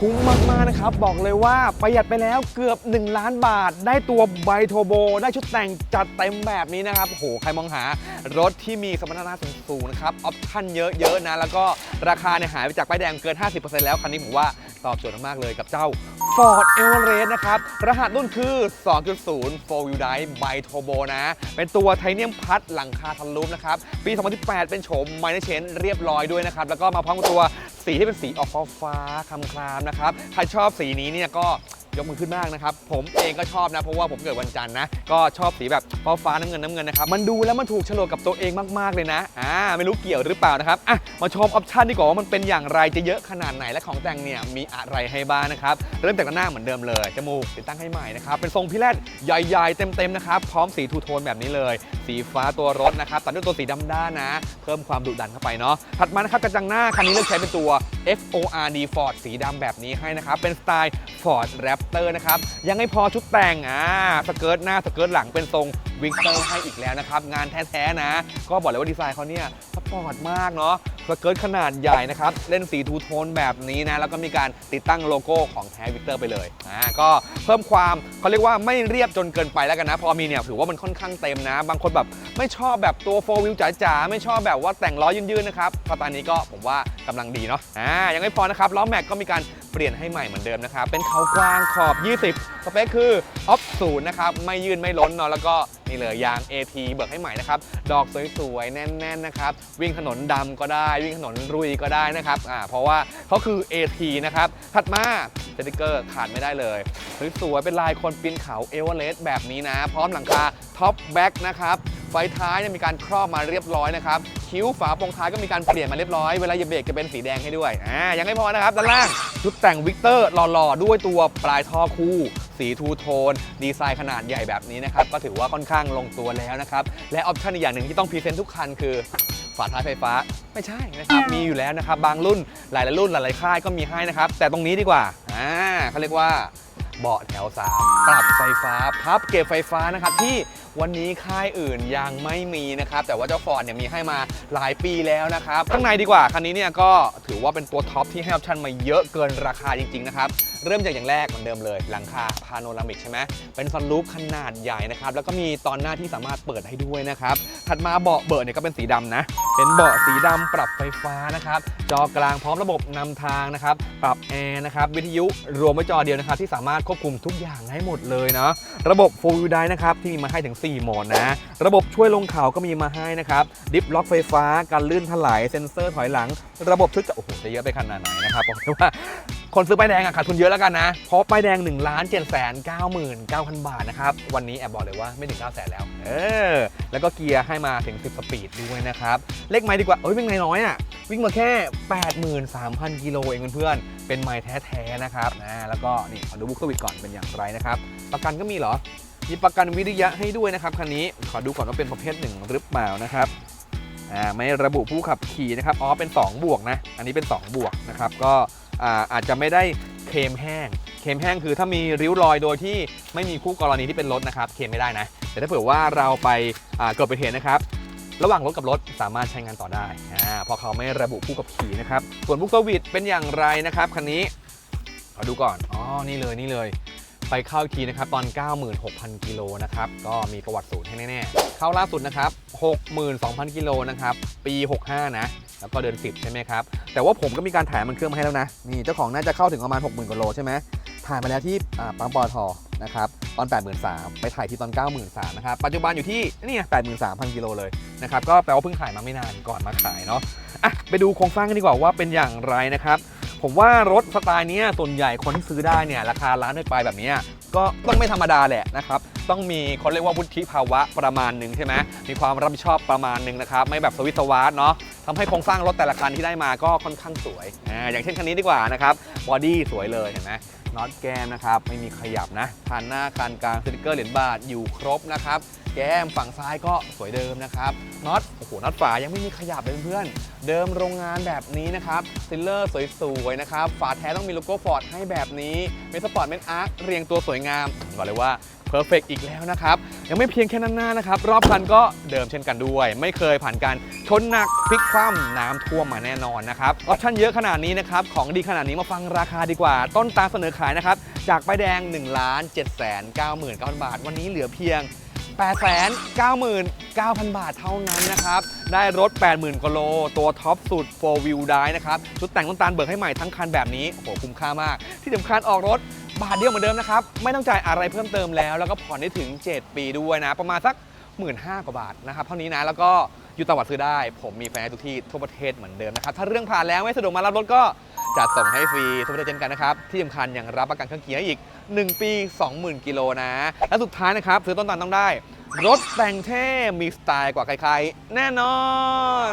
คุ้มมาก ๆ นะครับ บอกเลยว่าประหยัดไปแล้วเกือบ 1 ล้านบาท ได้ตัวไบโทโบ ได้ชุดแต่งจัดเต็มแบบนี้นะครับโหใครมองหารถที่มีสมรรถนะสูง ๆ นะครับ ออปชั่นเยอะ ๆ นะ，แล้วก็ราคาเนี่ยหายไปจากป้ายแดงเกิน 50%แล้วคันนี้ผมว่าตอบโจทย์มาก ๆ เลยกับเจ้า Ford Everest นะครับ รหัสรุ่นคือ 2.0 4 Wheel Drive Bi Turbo นะ เป็นตัวไทเนียมพัดหลังคาทันลูปนะครับ ปี 2018 เป็นโฉมไมเนเชนเรียบร้อยด้วยนะครับ แล้วก็มาพร้อมกับตัว สีที่เป็นสีออกฟ้าฟ้าๆคำครามนะครับ ใครชอบสีนี้เนี่ยก็ ยกมือขึ้นมากนะครับ ผมเองก็ชอบนะ เพราะว่าผมเกิดวันจันทร์นะ ก็ชอบสีแบบฟ้าฟ้าน้ำเงินน้ำเงินนะครับ มันดูแล้วมันถูกโฉลกกับตัวเองมากๆเลยนะ อ่า ไม่รู้เกี่ยวหรือเปล่านะครับ อะ มาชมออปชันดีกว่าว่ามันเป็นอย่างไร จะเยอะขนาดไหน และของแต่งเนี่ยมีอะไรให้บ้างนะครับ เริ่มจากหน้าเหมือนเดิมเลย จมูกติดตั้งให้ใหม่นะครับ เป็นทรงพิแรดใหญ่ๆ เต็มๆนะครับ พร้อมสีทูโทนแบบนี้เลย สีฟ้าตัวรถนะครับ ตัดด้วยตัวสีดำด้านนะ เพิ่มความดุดันเข้าไปเนาะ ถัดมานะครับกระจังหน้าคันนี้เลือกใช้เป็นตัว FORD Ford สีดำแบบนี้ให้นะครับ เป็นสไตล์ Ford Raptor นะครับ ยังไม่พอชุดแต่งอ่าสเกิร์ตหน้าสเกิร์ตหลังเป็นทรงวิกเตอร์ให้อีกแล้วนะครับ งานแท้ๆนะ ก็บอกเลยว่าดีไซน์เขาเนี่ยสปอร์ตมากเนาะสเกิร์ตขนาดใหญ่นะครับ เล่นสีทูโทนแบบนี้นะ แล้วก็มีการติดตั้งโลโก้ของแท้วิกเตอร์ไปเลยอ่าก็เพิ่มความเขาเรียกว่าไม่เรียบจนเกินไปแล้วกันนะ พอมีเนี่ยถือว่ามันค่อนข้างเต็มนะ บางคนแบบไม่ชอบแบบตัวโฟวิลจ๋าๆไม่ชอบแบบว่าแต่งล้อยืนๆนะครับสไตล์นี้ก็ผมว่ากำลังดีเนาะอ่ายังไม่พอนะครับล้อแม็กก็มีการ เปลี่ยนให้ใหม่เหมือนเดิมนะครับเป็นเขากว้างขอบ 20 สเปคคือออฟศูนย์นะครับไม่ยืนไม่ล้นเนาะแล้วก็นี่เลยยาง AT เบิกให้ใหม่นะครับดอกสวยๆแน่นๆนะครับวิ่งถนนดำก็ได้ วิ่งถนนรุยก็ได้นะครับอ่าเพราะว่าเขาคือ AT นะครับถัดมาสติกเกอร์ขาดไม่ได้เลยสวยๆเป็นลายคนปีนเขาเอเวอเรสต์แบบนี้นะ พร้อมหลังคาท็อปแบ็กนะครับไฟท้ายเนี่ยมีการครอบมาเรียบร้อยนะครับ คิ้วฝาโปรงท้ายก็มีการเปลี่ยนมาเรียบร้อย เวลาเหยียบเบรกจะเป็นสีแดงให้ด้วยอ่ายังไม่พอนะครับด้านล่างชุดแต่งวิกเตอร์หล่อๆ ด้วยตัวปลายท่อคู่ สีทูโทน ดีไซน์ขนาดใหญ่แบบนี้นะครับ ก็ถือว่าค่อนข้างลงตัวแล้วนะครับ และออปชั่นอีกอย่างหนึ่งที่ต้องพรีเซนต์ทุกคันคือฝาท้ายไฟฟ้าไม่ใช่นะครับ มีอยู่แล้วนะครับ บางรุ่นหลายๆรุ่นหลายๆค่ายก็มีให้นะครับ แต่ตรงนี้ดีกว่าอ่าเขาเรียกว่า เบาะแถว 3 ปรับไฟฟ้าพับเก็บไฟฟ้านะครับที่วันนี้ค่ายอื่นยังไม่มีนะครับ แต่ว่าเจ้าฟอร์ดเนี่ยมีให้มาหลายปีแล้วนะครับ ข้างในดีกว่า คันนี้เนี่ยก็ถือว่าเป็นตัวท็อปที่ให้ออปชั่นมาเยอะเกินราคาจริง ๆ นะครับ เริ่มจากอย่างแรกเหมือนเดิมเลย หลังคาพาโนรามิกใช่ไหมเป็นซันรูฟขนาดใหญ่นะครับ แล้วก็มีตอนหน้าที่สามารถเปิดให้ด้วยนะครับ ถัดมาเบาะเบิร์เนี่ยก็เป็นสีดำนะ เป็นเบาะสีดำปรับไฟฟ้านะครับ จอกลางพร้อมระบบนำทางนะครับ ปรับแอร์นะครับ วิทยุรวมไว้จอเดียวนะครับ ที่สามารถควบคุมทุกอย่างให้หมดเลยเนาะ ระบบ4 Wheel Drive นะครับ ที่มีมาให้ถึง 4 โหมดนะ ระบบช่วยลงเขาก็มีมาให้นะครับ ดิฟล็อกไฟฟ้า การลื่นถลาย เซ็นเซอร์ถอยหลัง ระบบชุดจะโอ้โหจะเยอะไปขนาดไหนนะครับผมคิดว่า คนซื้อป้ายแดงอะขาดทุนเยอะแล้วกันนะ เพราะป้ายแดง1ล้าน7 9 9 9 0 0บาทนะครับ วันนี้แอบบอกเลยว่าไม่ถึง9 0 0 0 0แล้ว เออ แล้วก็เกียร์ให้มาถึง 10 สปีดด้วยนะครับ เลขไม้ดีกว่า เอ้ยเป็นไงน้อยอะวิ่งมาแค่ 83,000 กิโลเองเพื่อนๆ เป็นไม้แท้ๆนะครับนะแล้วก็นี่ขอดูบุ๊กสวิตก่อนเป็นอย่างไรนะครับ ประกันก็มีเหรอ มีประกันวิริยะให้ด้วยนะครับคันนี้ขอดูก่อนว่าเป็นประเภทหนึ่งหรือเปล่านะครับอ่าไม่ระบุผู้ขับขี่นะครับอ๋อเป็น 2 บวกนะ อันนี้เป็น 2 บวกนะครับก็ อาอาจจะไม่ได้เคลมแห้ง เคลมแห้งคือถ้ามีริ้วรอยโดยที่ไม่มีคู่กรณีที่เป็นรถนะครับ เคลมไม่ได้นะ แต่ถ้าเผื่อว่าเราไปอ่าเกิดอุบัติเหตุนะครับ ระหว่างรถกับรถสามารถใช้งานต่อได้อ่าเพราะเขาไม่ระบุผู้ขับขี่นะครับ ส่วนบุ๊กวิตเป็นอย่างไรนะครับคันนี้ขอดูก่อน อ๋อ นี่เลยนี่เลย ไปเข้าอีกทีนะครับตอน 96,000 กิโลนะครับ ก็มีประวัติศูนย์ให้แน่ๆ เข้าล่าสุดนะครับ 62,000 กิโลนะครับ ปี 65 นะ แล้วก็เดิน10 ใช่ไหมครับ แต่ว่าผมก็มีการถ่ายมันเครื่องมาให้แล้วนะ นี่เจ้าของน่าจะเข้าถึงประมาณ 60,000กิโลใช่ไหมถ่ายมาแล้วที่ปั๊มปอทนะครับตอน 83,000ไปถ่ายที่ตอน 93,000นะครับปัจจุบันอยู่ที่นี่83,000กิโลเลยนะครับก็แปลว่าเพิ่งถ่ายมาไม่นานก่อนมาขายเนาะอะไปดูโครงสร้างกันดีกว่าว่าเป็นอย่างไรนะครับผมว่ารถสไตล์นี้ส่วนใหญ่คนที่ซื้อได้เนี่ยราคาล้านไปแบบนี้ก็ต้องไม่ธรรมดาแหละนะครับ ต้องมีเขาเรียกว่าวุฒิภาวะประมาณหนึ่งใช่ไหมมีความรับผิดชอบประมาณหนึ่งนะครับไม่แบบสวิตสวาร์ทเนาะทำให้โครงสร้างรถแต่ละคันที่ได้มาก็ค่อนข้างสวยอ่าอย่างเช่นคันนี้ดีกว่านะครับบอดี้สวยเลยเห็นไหมน็อตแก้มนะครับไม่มีขยับนะคันหน้าคันกลางสติกเกอร์เหรียญบาทอยู่ครบนะครับแก้มฝั่งซ้ายก็สวยเดิมนะครับน็อตโอ้โหน็อตฝายังไม่มีขยับเลยเพื่อนเดิมโรงงานแบบนี้นะครับซิลเลอร์สวยๆนะครับฝาแท้ต้องมีโลโก้ฟอร์ดให้แบบนี้เมสปอร์ตเมนอาร์คเรียงตัวสวยงามบอกเลยว่า เพอร์เฟกอีกแล้วนะครับ ยังไม่เพียงแค่นั้นหน้านะครับ รอบคันก็เดิมเช่นกันด้วย ไม่เคยผ่านการชนหนักพลิกคว่ำน้ำท่วมมาแน่นอนนะครับออปชั่นเยอะขนาดนี้นะครับ ของดีขนาดนี้มาฟังราคาดีกว่า ต้นตาลเสนอขายนะครับ จากป้ายแดง 1 7 9 9 9 0 0 0 บาท วันนี้เหลือเพียง 899,000 บาทเท่านั้นนะครับ ได้รถ 80,000กโล ตัวท็อปสุด 4 wheel drive นะครับ ชุดแต่งต้นตาลเบิกให้ใหม่ทั้งคันแบบนี้โอ้โหคุ้มค่ามาก ที่สำคัญออกรถ บาทเดียวเหมือนเดิมนะครับ ไม่ต้องจ่ายอะไรเพิ่มเติมแล้ว แล้วก็ผ่อนได้ถึง 7 ปีด้วยนะ ประมาณสัก 15,000กว่าบาทนะครับ เท่านี้นะ แล้วก็อยู่ต่างจังหวัดซื้อได้ ผมมีแฟนทุกที่ทั่วประเทศเหมือนเดิมนะครับ ถ้าเรื่องผ่านแล้วไม่สะดวกมารับรถก็จัดส่งให้ฟรีทั่วประเทศเช่นกันนะครับ ที่สำคัญยังรับประกันเครื่องเกียร์อีก 1 ปี 20,000 กิโลนะ และสุดท้ายนะครับซื้อต้นตาลต้องได้ รถแต่งเท่ มีสไตล์กว่าใครๆ แน่นอน